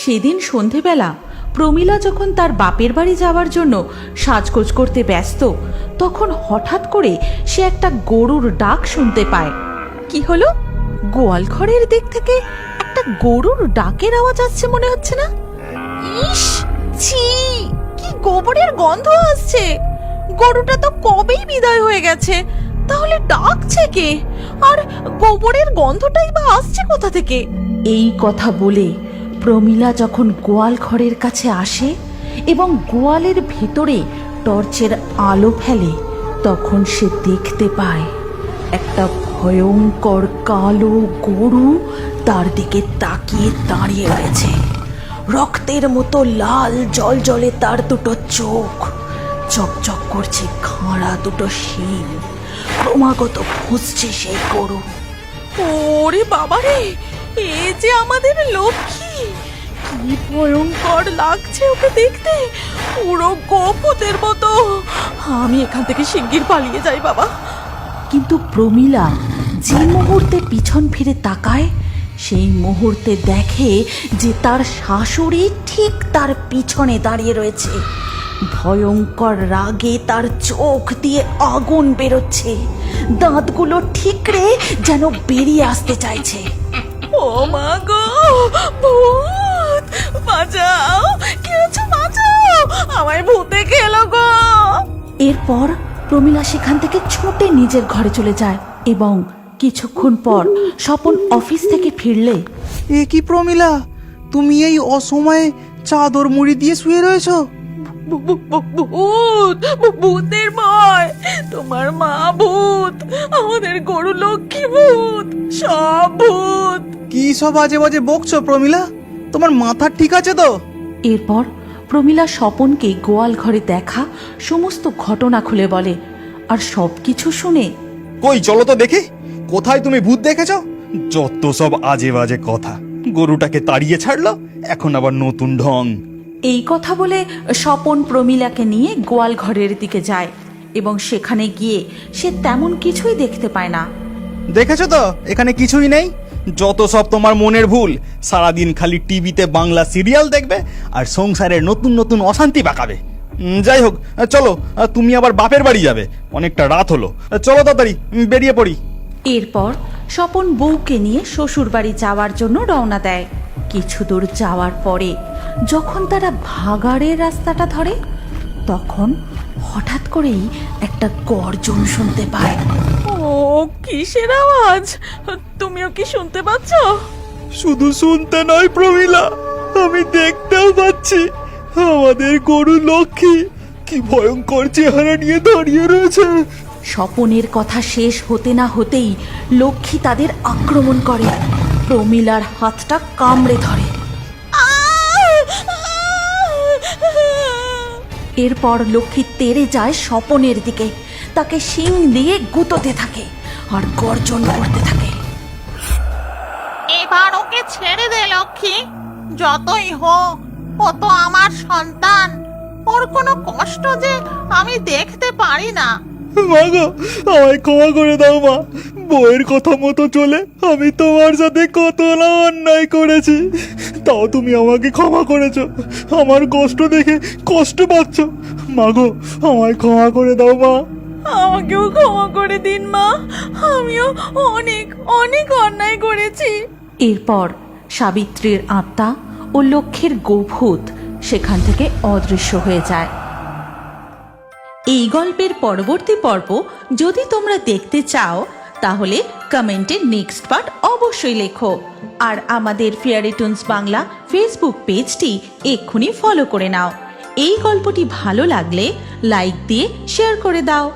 সেদিন সন্ধেবেলা প্রমীলা যখন তার বাপের বাড়ি যাওয়ার জন্য সাজগোজ করতে ব্যস্ত, তখন হঠাৎ করে সে একটা গরুর ডাক শুনতে পায়। কি হলো? গোয়াল ঘরের দিক থেকে একটা গরুর ডাকের আওয়াজ আসছে মনে হচ্ছে না? ইস, ছি, কি গোবরের গন্ধ আসছে। গরুটা তো কবেই বিদায় হয়ে গেছে। তাহলে ডাকছে কে? আর গোবরের গন্ধটাই বা আসছে কোথা থেকে? এই কথা বলে প্রমীলা যখন গোয়াল ঘরের কাছে আসে এবং গোয়ালের ভেতরে টর্চের আলো ফেলে, তখন সে দেখতে পায় একটা ভয়ঙ্কর কালো গরু তার দিকে তাকিয়ে দাঁড়িয়ে রয়েছে। রক্তের মতো লাল জল জলে তার দুটো চোখ। চকচক করছে খাঁড়া দুটো শিল। ক্রমাগত ফুসছে সেই গরু। ওরে বাবারে, এ যে আমাদের লক্ষ্মী! কি ভয়ঙ্কর লাগছে ওকে দেখতে? পুরো গোপতের মতো। আমি এখান থেকে শিগগির পালিয়ে যাই, বাবা। কিন্তু যে মুহূর্তে পিছন ফিরে তাকায়, সেই মুহূর্তে দেখে যে তার শাশুড়ি ঠিক তার পিছনে দাঁড়িয়ে রয়েছে। ভয়ঙ্কর রাগে তার চোখ দিয়ে আগুন বেরোচ্ছে। দাঁতগুলো ঠিকরে যেন বেরিয়ে আসতে চাইছে। ও মা গো ভূত! বাঁচাও কি হচ্ছে বাঁচাও! আমায় ভূতে খেলো গো! এরপর প্রমীলা সেখান থেকে ছুটে নিজের ঘরে চলে যায় এবং কিছুক্ষণ পর স্বপন অফিস থেকে ফিরলে এ কি প্রমিলা? তুমি এই অসময়ে চাদর মুড়ি দিয়ে শুয়ে রয়েছো? ভূত ভূতের ভয়। তোমার মা ভূত আমাদের গরু লক্ষ্মী ভূত সব ভূত। কি সব বাজে বাজে বকছো প্রমিলা? তোমার মাথা ঠিক আছে তো? এরপর প্রমীলা স্বপনকে গোয়াল ঘরে দেখা সমস্ত ঘটনা খুলে বলে আর সবকিছু শুনে কই চলো তো দেখি। কোথায় তুমি ভূত দেখেছ? যত সব আজে বাজে কথা। গরুটাকে তাড়িয়ে ছাড়লো এখন আবার নতুন ঢং। এই কথা বলে স্বপন প্রমীলাকে নিয়ে গোয়াল ঘরের দিকে যায় এবং সেখানে গিয়ে সে তেমন কিছুই দেখতে পায় না। দেখেছ তো? এখানে কিছুই নেই। যত সব তোমার মনের ভুল সারাদিন খালি টিভিতে বাংলা সিরিয়াল দেখবে আর সংসারের নতুন নতুন অশান্তি পাকাবে যাই হোক চলো তুমি আবার বাপের বাড়ি যাবে। অনেকটা রাত হলো। চলো তাড়াতাড়ি বেরিয়ে পড়ি। এরপর স্বপন বউকে নিয়ে শ্বশুর বাড়ি যাওয়ার জন্য রওনা দেয়। কিছু দূর যাওয়ার পরে যখন তারা ভাগাড়ের রাস্তাটা ধরে তখন হঠাৎ করেই একটা গর্জন শুনতে পায়। ও কিসের আওয়াজ? তুমিও কি শুনতে পাচ্ছ? শুধু শুনতে নয় প্রমিলা আমি দেখতেও পাচ্ছি। আমাদের গরু লক্ষ্মী কি ভয়ঙ্কর চেহারা নিয়ে দাঁড়িয়ে রয়েছে। স্বপনের কথা শেষ হতে না হতেই লক্ষ্মী তাদের আক্রমণ করে। প্রমিলার হাতটা কামড়ে ধরে। এরপর লক্ষ্মী তেরে যায় স্বপনের দিকে। তাকে শিং দিয়ে গুঁতোতে থাকে আর গর্জন করতে থাকে। এবার ওকে ছেড়ে দে, লক্ষ্মী। যতই হোক, ও তো আমার সন্তান। ওর কোনো কষ্ট যে আমি দেখতে পারি না। মা গো আমায় ক্ষমা করে দাও মা। বইয়ের কথা মতো চলে আমি তোমার সাথে কত অন্যায় করেছি। তাও তুমি আমাকে ক্ষমা করেছ। আমার কষ্ট দেখে কষ্ট পাচ্ছ। মা গো আমায় ক্ষমা করে দাও মা। আমাকেও ক্ষমা করে দিন মা। আমিও অনেক অনেক অন্যায় করেছি। এরপর সাবিত্রীর আত্মা ও লক্ষ্যের গোভূত সেখান থেকে অদৃশ্য হয়ে যায়। এই গল্পের পরবর্তী পর্ব যদি তোমরা দেখতে চাও, তাহলে কমেন্টে নেক্সট পার্ট অবশ্যই লেখো। আর আমাদের ফেয়ারি টুনস বাংলা ফেসবুক পেজটি এক্ষুনি ফলো করে নাও। এই গল্পটি ভালো লাগলে লাইক দিয়ে শেয়ার করে দাও।